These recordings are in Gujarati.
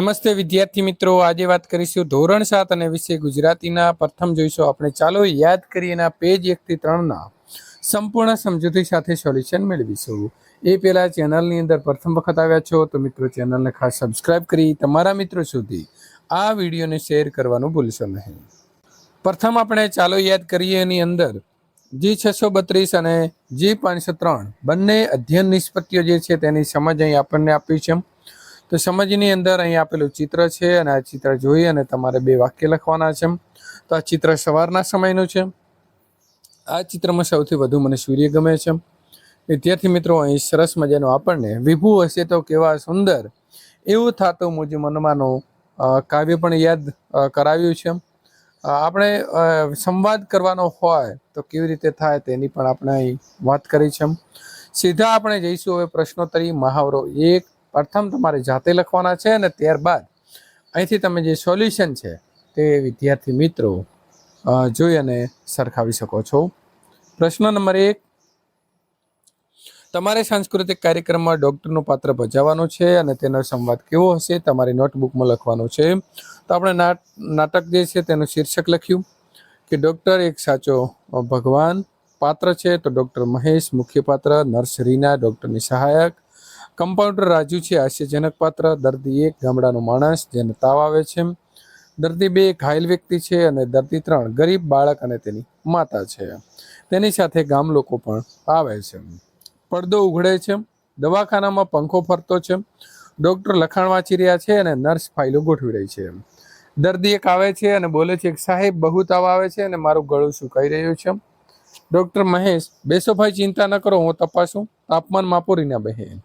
નમસ્તે વિદ્યાર્થી મિત્રો. આજે વાત કરીશું ધોરણ સાત અને વિષય ગુજરાતીના. પ્રથમ જોઈશું આપણે. ચાલો યાદ કરીએ એના પેજ એકથી ત્રણના સંપૂર્ણ સમજૂતી સાથે સોલ્યુશન મેળવીશું. એ પહેલાં ચેનલની અંદર પ્રથમ વખત આવ્યા છો તો મિત્રો ચેનલને ખાસ સબસ્ક્રાઇબ કરી તમારા મિત્રો સુધી આ વિડીયોને શેર કરવાનું ભૂલશો નહીં. પ્રથમ આપણે ચાલો યાદ કરીએ એની અંદર. જી છસો બત્રીસ અને જી પાંચસો ત્રણ. બંને અધ્યયન નિષ્પત્તિઓ જે છે તેની સમજ અહીં આપણને આપી છે. તો સમજની અંદર અહીં આપેલું ચિત્ર છે અને આ ચિત્ર જોઈ અને તમારે બે વાક્ય લખવાના છે. તો આ ચિત્ર સવારના સમયનું છે. આ ચિત્રમાં સૌથી વધુ મને સૂર્ય ગમે છે. વિદ્યાર્થી મિત્રો, અહીં સરસ મજાનું આપણને વિભુ હશે તો કેવા સુંદર એવું થતું મુજ મનમાંનું કાવ્ય પણ યાદ કરાવ્યું છે. આપણે સંવાદ કરવાનો હોય તો કેવી રીતે થાય તેની પણ આપણે અહીં વાત કરી છે. સીધા આપણે જઈશું હવે પ્રશ્નોત્તરી મહાવરો એક પ્રથમ તમારે જાતે લખવાના છે અને ત્યારબાદ અહીંથી તમે જે સોલ્યુશન છે તે વિદ્યાર્થી મિત્રો જોઈ અને સરખાવી શકો છો. પ્રશ્ન નંબર એક, તમારે સાંસ્કૃતિક કાર્યક્રમમાં ડૉક્ટરનું પાત્ર ભજવવાનું છે અને તેનો સંવાદ કેવો હશે? તમારી નોટબુકમાં લખવાનો છે. તો આપણે નાટ નાટક જે છે તેનું શીર્ષક લખ્યું કે ડૉક્ટર એક સાચો ભગવાન પાત્ર છે. તો ડૉક્ટર મહેશ મુખ્ય પાત્ર, નર્સ રીના, ડૉક્ટરની સહાયક કમ્પાઉન્ડર રાજુ છે આશ્યજનક પાત્ર. દર્દી એક, ગામડાનો માણસ, જેને તાવ આવે છે. દર્દી બે, ઘાયલ વ્યક્તિ છે અને દર્દી ત્રણ, ગરીબ બાળક અને તેની માતા છે. તેની સાથે ગામ લોકો પણ આવે છે. પડદો ઉઘડે છે. દવાખાનામાં પંખો ફરતો છે. ડૉક્ટર લખાણ વાંચી રહ્યા છે અને નર્સ ફાઇલો ગોઠવી રહી છે. દર્દી એક આવે છે અને બોલે છે કે, સાહેબ, બહુ તાવ આવે છે અને મારું ગળું સુકાઈ રહ્યું છે. ડૉક્ટર મહેશ, બેસો ભાઈ, ચિંતા ન કરો, હું તપાસું. તાપમાન માપો રીના બહેન.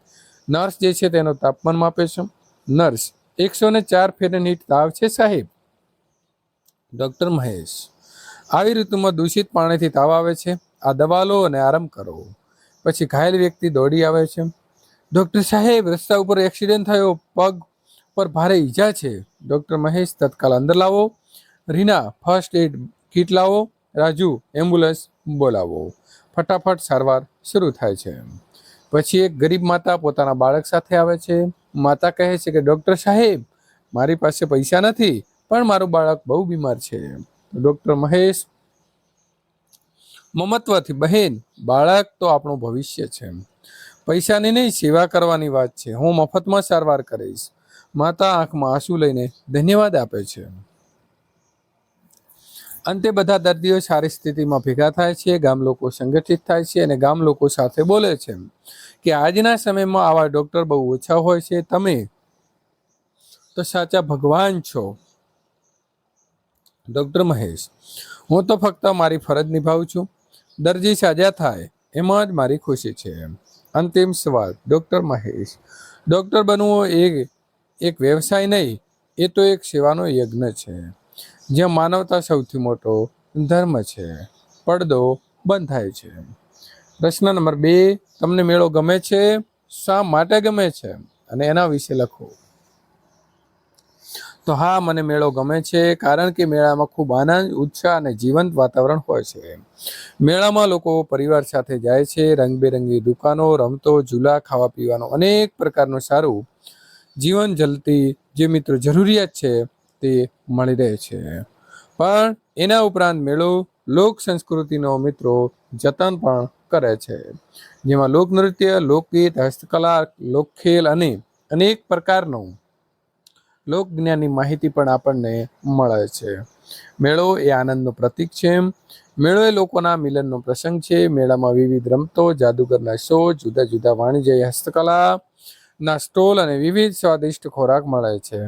નર્સ જે છે તેનું તાપમાન માપે છે. નર્સ, એકસો ને ચાર ફેરનહીટ તાવ છે સાહેબ? ડૉક્ટર મહેશ, આવી ઋતુમાં દૂષિત પાણીથી તાવ આવે છે. આ દવા લો અને આરામ કરો. પછી ઘાયલ વ્યક્તિ દોડી આવે છે. ડૉક્ટર સાહેબ, રસ્તા ઉપર એક્સિડન્ટ થયો. પગ પર ભારે ઈજા છે. ડૉક્ટર મહેશ, તત્કાલ અંદર લાવો. રીના, ફર્સ્ટ એડ કીટ લાવો. રાજુ, એમ્બ્યુલન્સ બોલાવો. ફટાફટ સારવાર શરૂ થાય છે. પછી એક ગરીબ માતા પોતાના બાળક સાથે આવે છે. માતા કહે છે કે, ડૉક્ટર સાહેબ, મારી પાસે પૈસા નથી, પણ મારું બાળક બહુ બીમાર છે. ડૉક્ટર મહેશ, મમત્વથી બહેન, બાળક તો આપણું ભવિષ્ય છે. પૈસાની નહીં, સેવા કરવાની વાત છે. હું મફતમાં સારવાર કરીશ. માતા આંખમાં આંસુ લઈને ધન્યવાદ આપે છે. અંતે બધા દર્દીઓ સારી સ્થિતિમાં ભેગા થાય છે, ગામ લોકો સંગઠિત થાય છે અને ગામ લોકો સાથે બોલે છે. કે આજના સમયમાં આવા ડોક્ટર બહુ ઓછા હોય છે. તમે તો સાચા ભગવાન છો. ડોક્ટર મહેશ, હું તો ફક્ત મારી ફરજ નિભાવું છું. દર્દી સાજા થાય, એમાં જ મારી ખુશી છે. અંતિમ સવાલ, ડોક્ટર મહેશ, ડોક્ટર બનવું એ એક વ્યવસાય નહીં, એ તો એક સેવાનો યજ્ઞ છે. જ્યાં માનવતા સૌથી મોટો ધર્મ છે. પડદો બંધ થાય છે. પ્રશ્ન નંબર બે, તમને મેળો ગમે છે? શા માટે ગમે છે? અને એના વિશે લખો. તો હા, મને મેળો ગમે છે કારણ કે મેળામાં ખૂબ આનંદ, ઉત્સાહ અને જીવંત વાતાવરણ હોય છે. મેળામાં લોકો પરિવાર સાથે જાય છે, રંગબેરંગી દુકાનો, રમતો, ઝૂલા ખાવા પીવાનો અનેક પ્રકારનું સારું જીવન જલતી જે મિત્રો જરૂરિયાત છે તે મળી રહે છે. પણ એના ઉપરાંત મેળો લોક સંસ્કૃતિનો મિત્રો જતન પણ કરે છે. જેમાં લોકનૃત્ય લોકગીત હસ્તકલા લોકખેલ અને અનેક પ્રકારનું લોકજ્ઞાનની માહિતી પણ આપણને મળે છે. મેળો એ આનંદનું પ્રતીક છે. મેળો એ લોકોના મિલનનો પ્રસંગ છે. મેળામાં વિવિધ રમતો, જાદુગરના શો, જુદા જુદા વાણિજ્ય, હસ્તકલા ના સ્ટોલ અને વિવિધ સ્વાદિષ્ટ ખોરાક મળે છે.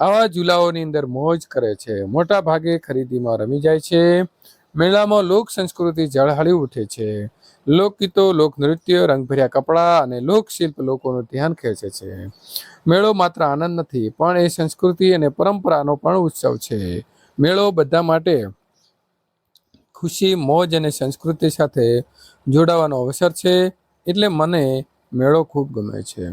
આવા ઝૂલાઓની અંદર મોજ કરે છે. મોટા ભાગે ખરીદીમાં રમી જાય છે. મેળામાં લોક સંસ્કૃતિ ઝળહળી ઉઠે છે. લોકગીતો લોકનૃત્ય રંગભર્યા કપડાં અને લોકશિલ્પ લોકોનું ધ્યાન ખેંચે છે. મેળો માત્ર આનંદ નથી, પણ એ સંસ્કૃતિ અને પરંપરાનો પણ ઉત્સવ છે. મેળો બધા માટે ખુશી, મોજ અને સંસ્કૃતિ સાથે જોડાવાનો અવસર છે, એટલે મને મેળો ખૂબ ગમે છે.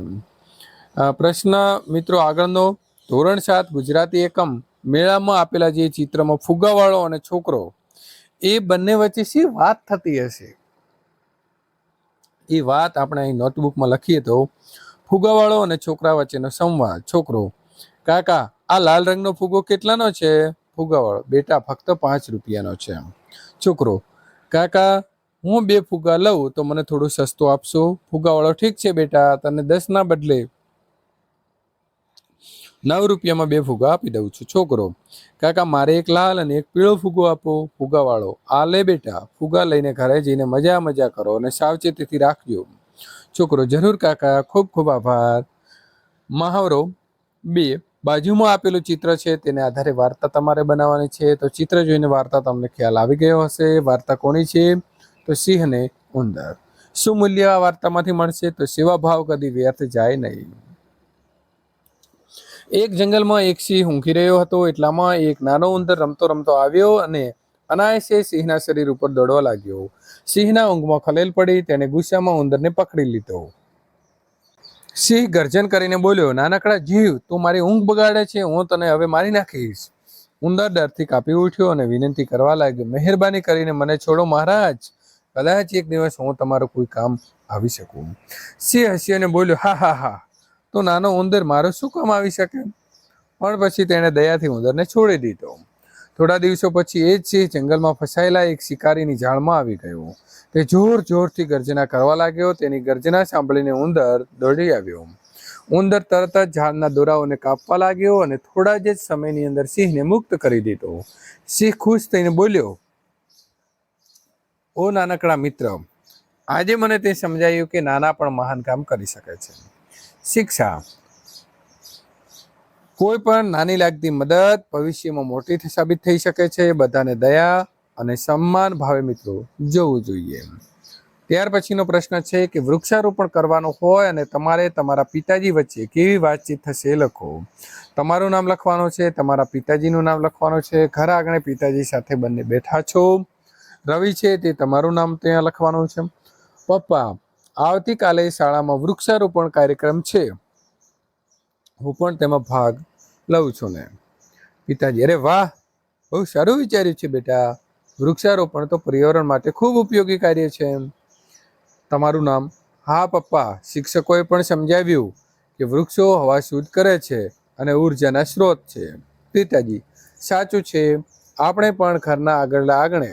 પ્રશ્ન મિત્રો આગળનો ધોરણ સાત ગુજરાતી એકમ મેળામાં આપેલા જે ચિત્રમાં ફુગાવાળો અને છોકરો, એ બંને વચ્ચે શી વાત થતી હશે? એ વાત આપણે અહીં નોટબુકમાં લખીએ તો, ફુગાવાળો અને છોકરા વચ્ચેનો સંવાદ. છોકરો, કાકા, આ લાલ રંગનો ફુગ્ગો કેટલાનો છે? ફુગ્ગાવાળો બેટા, ફક્ત પાંચ રૂપિયાનો છે છોકરો, કાકા, હું બે ફુગ્ગા લઉં તો મને થોડું સસ્તું આપશો? ફુગાવાળો, ઠીક છે બેટા, તને દસના બદલે નવ રૂપિયામાં બે ફુગા આપી દઉં છું. છોકરો, કાકા, મારે એક લાલ અને એક પીળો ફુગો આપો. ફુગાવાળો, આ લે બેટા. ફુગ્ગા લઈને ઘરે જઈને મજા મજા કરો અને સાવચેતીથી રાખજો. છોકરો, જરૂર કાકા, ખૂબ ખૂબ આભાર. મહાવરો, બે, બાજુમાં આપેલું ચિત્ર છે તેને આધારે વાર્તા તમારે બનાવવાની છે. તો ચિત્ર જોઈને વાર્તા તમને ખ્યાલ આવી ગયો હશે. વાર્તા કોની છે? તો સિંહ અને ઉંદર. શું મૂલ્ય આ વાર્તામાંથી મળશે? તો સેવા ભાવ કદી વ્યર્થ જાય નહીં. એક જંગલમાં એક સિંહ ઊંઘી રહ્યો હતો, એટલામાં એક નાનો ઉંદર રમતો રમતો આવ્યો અને અનાયસે સિંહના શરીર ઉપર દોડવા લાગ્યો. સિંહના ઊંઘમાં ખલેલ પડી તેને ગુસ્સામાં ઉંદરને પકડી લીધો. સિંહ ગર્જન કરીને બોલ્યો, નાનકડા જીવ, તું મારી ઊંઘ બગાડે છે, હું તને હવે મારી નાખીશ. ઉંદર ડરથી કાપી ઉઠ્યો અને વિનંતી કરવા લાગ્યો, મહેરબાની કરીને મને છોડો મહારાજ. કદાચ એક દિવસ હું તમારું કોઈ કામ આવી શકું. સિંહ હસી અને બોલ્યો, હા હા હા. તો નાનો ઉંદર મારો શું કામ આવી શકે? પણ પછી તેણે દયાથી ઉંદરને છોડી દીધો. થોડા દિવસો પછી એ જ સિંહ જંગલમાં ફસાયેલા એક શિકારીની જાળમાં આવી ગયો. તે જોર જોરથી ગર્જના કરવા લાગ્યો. તેની ગર્જના સાંભળીને ઉંદર દોડી આવ્યો. ઉંદર તરત જ ઝાડના દોરાઓને કાપવા લાગ્યો અને થોડા જ સમયની અંદર સિંહને મુક્ત કરી દીધો. સિંહ ખુશ થઈને બોલ્યો, ઓ નાનકડા મિત્ર, આજે મને તે સમજાયું કે નાના પણ મહાન કામ કરી શકે છે. શિક્ષા. કોઈ પણ નાની લાગતી મદદ ભવિષ્યમાં મોટી સાબિત થઈ શકે છે. બધાને દયા અને સન્માન ભાવે મિત્રો, જોવું જોઈએ. ત્યાર પછીનો પ્રશ્ન છે કે વૃક્ષારોપણ કરવાનું હોય અને તમારે તમારા પિતાજી વચ્ચે કેવી વાતચીત થશે લખો. તમારું નામ લખવાનું છે, તમારા પિતાજીનું નામ લખવાનું છે. ઘર આગળ પિતાજી સાથે બંને બેઠા છો. રવિ છે તે તમારું નામ ત્યાં લખવાનું છે. પપ્પા આવતીકાલે શાળામાં વૃક્ષારોપણ કાર્યક્રમ છે. હું પણ તેમાં ભાગ લઉં છું ને. પિતાજી, અરે વાહ! બહુ સારું વિચાર્યું છે બેટા. વૃક્ષારોપણ તો પર્યાવરણ માટે ખૂબ ઉપયોગી કાર્ય છે તમારું નામ? હા, પપ્પા. શિક્ષકોએ પણ સમજાવ્યું કે વૃક્ષો હવા શુદ્ધ કરે છે અને ઉર્જાના સ્ત્રોત છે. પિતાજી, સાચું છે. આપણે પણ ઘરના આગળના આંગણે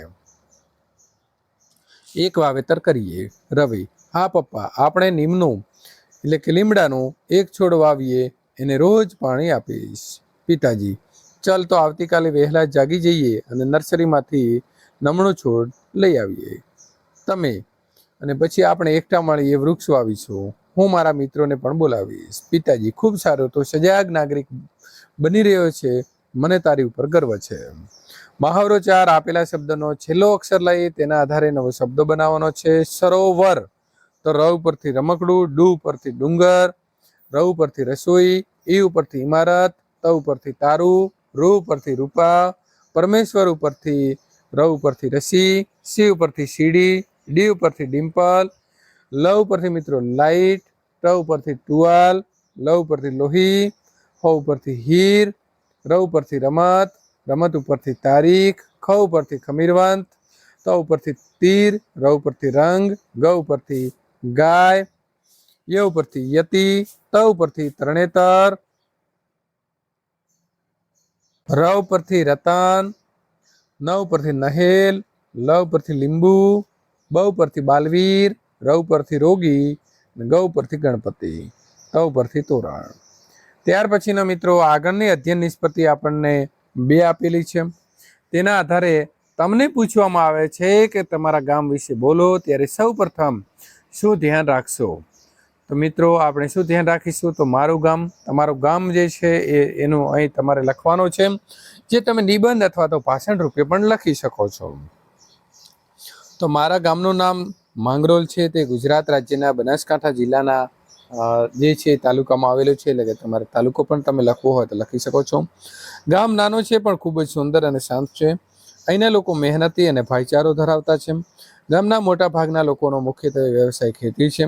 એક વાવેતર કરીએ. રવિ હા, પપ્પા, આપણે નીમનું, એટલે કે લીમડાનું એક છોડ વાવીએ, એને રોજ પાણી આપીશ. પિતાજી, ચાલ તો આવતીકાલે વહેલા જાગી જઈએ અને નર્સરીમાંથી નમણો છોડ લઈ આવીએ. તમે અને પછી આપણે એકઠા મળીએ વૃક્ષ વાવીશું. હું મારા મિત્રોને પણ બોલાવીશ. પિતાજી, ખૂબ સારો તો સજાગ નાગરિક બની રહ્યો છે. મને તારી ઉપર ગર્વ છે. મહાવરો ચાર આપેલા શબ્દનો છેલ્લો અક્ષર લઈ તેના આધારે નવો શબ્દ બનાવવાનો છે. સરોવર. તો ર ઉપરથી રમકડું, ડુ ઉપરથી ડુંગર ર ઉપરથી રસોઈ, ઈ ઉપરથી ઇમારત ત ઉપરથી તારું, રૂ ઉપરથી રૂપા, પરમેશ્વર ઉપરથી ર ઉપરથી રસી, સી ઉપરથી સીડી, ડી ઉપરથી ડિમ્પલ, લ ઉપરથી મિત્રો લાઈટ, ટ ઉપરથી ટુવાલ, લ ઉપરથી લોહી, હ ઉપરથી હીર, ર ઉપરથી રમત રમત ઉપરથી તારીખ, ખ ઉપરથી ખમીરવંત, ત ઉપરથી તીર, ર ઉપરથી રંગ, ગ ઉપરથી ગાય, ય ઉપરથી યતિ, ત ઉપરથી તરણેતર, ર ઉપરથી રતન, ન ઉપરથી નહેલ, લ ઉપરથી લીંબુ, બ ઉપરથી બાલવીર, ર ઉપરથી રોગી ગ ઉપરથી ગણપતિ, ત ઉપરથી તોરણ. ત્યાર પછીના મિત્રો આગળની અધ્યયન નિષ્પત્તિ આપણને બે આપેલી છે. તેના આધારે તમને પૂછવામાં આવે છે કે તમારા ગામ વિશે બોલો. ત્યારે સૌ પ્રથમ શું ધ્યાન રાખશો? તો મિત્રો, આપણે શું ધ્યાન રાખીશું? તો મારું ગામ, તમારું ગામ જે છે એ, એનું અહીં તમારે લખવાનું છે, જે તમે નિબંધ અથવા તો ભાષણ રૂપે પણ લખી શકો છો. તો મારા ગામનું નામ માંગરોલ છે, તે ગુજરાત રાજ્યના બનાસકાંઠા જિલ્લાના જે છે તાલુકામાં આવેલું છે, એટલે કે તમારે તાલુકો પણ તમે લખવો હોય તો લખી શકો છો. ગામ નાનું છે, પણ ખૂબ જ સુંદર અને શાંત છે. અહીંના લોકો મહેનતી અને ભાઈચારો ધરાવતા છે. ગામના મોટા ભાગના લોકોનો મુખ્યત્વે વ્યવસાય ખેતી છે.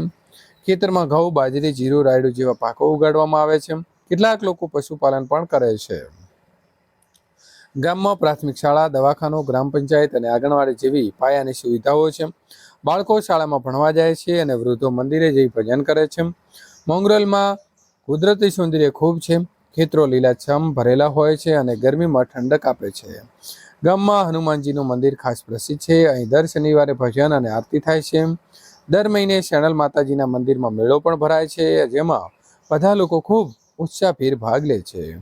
ખેતરમાં ઘઉં, બાજરી, જીરું, રાયડું જેવા પાકો ઉગાડવામાં આવે છે. કેટલાક લોકો પશુપાલન પણ કરે છે. ગામમાં પ્રાથમિક શાળા, દવાખાનું, ગ્રામ પંચાયત અને આંગણવાડી જેવી પાયાની સુવિધાઓ છે. બાળકો શાળામાં ભણવા જાય છે અને વૃદ્ધો મંદિરે જઈ ભજન કરે છે. મોંગરોલમાં કુદરતી સૌંદર્ય ખૂબ છે. ખેતરો લીલાછમ ભરેલા હોય છે અને ગરમીમાં ઠંડક આપે છે. ગામમાં હનુમાનજીનું મંદિર ખાસ પ્રસિદ્ધ છે. અહીં દર શનિવારે ભજન અને આરતી થાય છે. દર મહિને શેણલ માતાજીના મંદિરમાં મેળો પણ ભરાય છે, જેમાં બધા લોકો ખૂબ ઉત્સાહભેર ભાગ લે છે.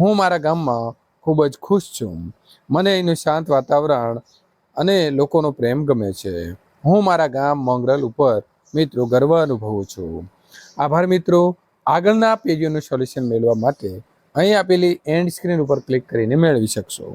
હું મારા ગામમાં ખૂબ જ ખુશ છું. મને અહીંનું શાંત વાતાવરણ અને લોકોનો પ્રેમ ગમે છે. હું મારા ગામ મોંગરલ ઉપર મિત્રો ગર્વ અનુભવું છું. આભાર મિત્રો. આગળના પેજોનું સોલ્યુશન મેળવવા માટે અહીં આપેલી એન્ડ સ્ક્રીન ઉપર ક્લિક કરીને મેળવી શકશો.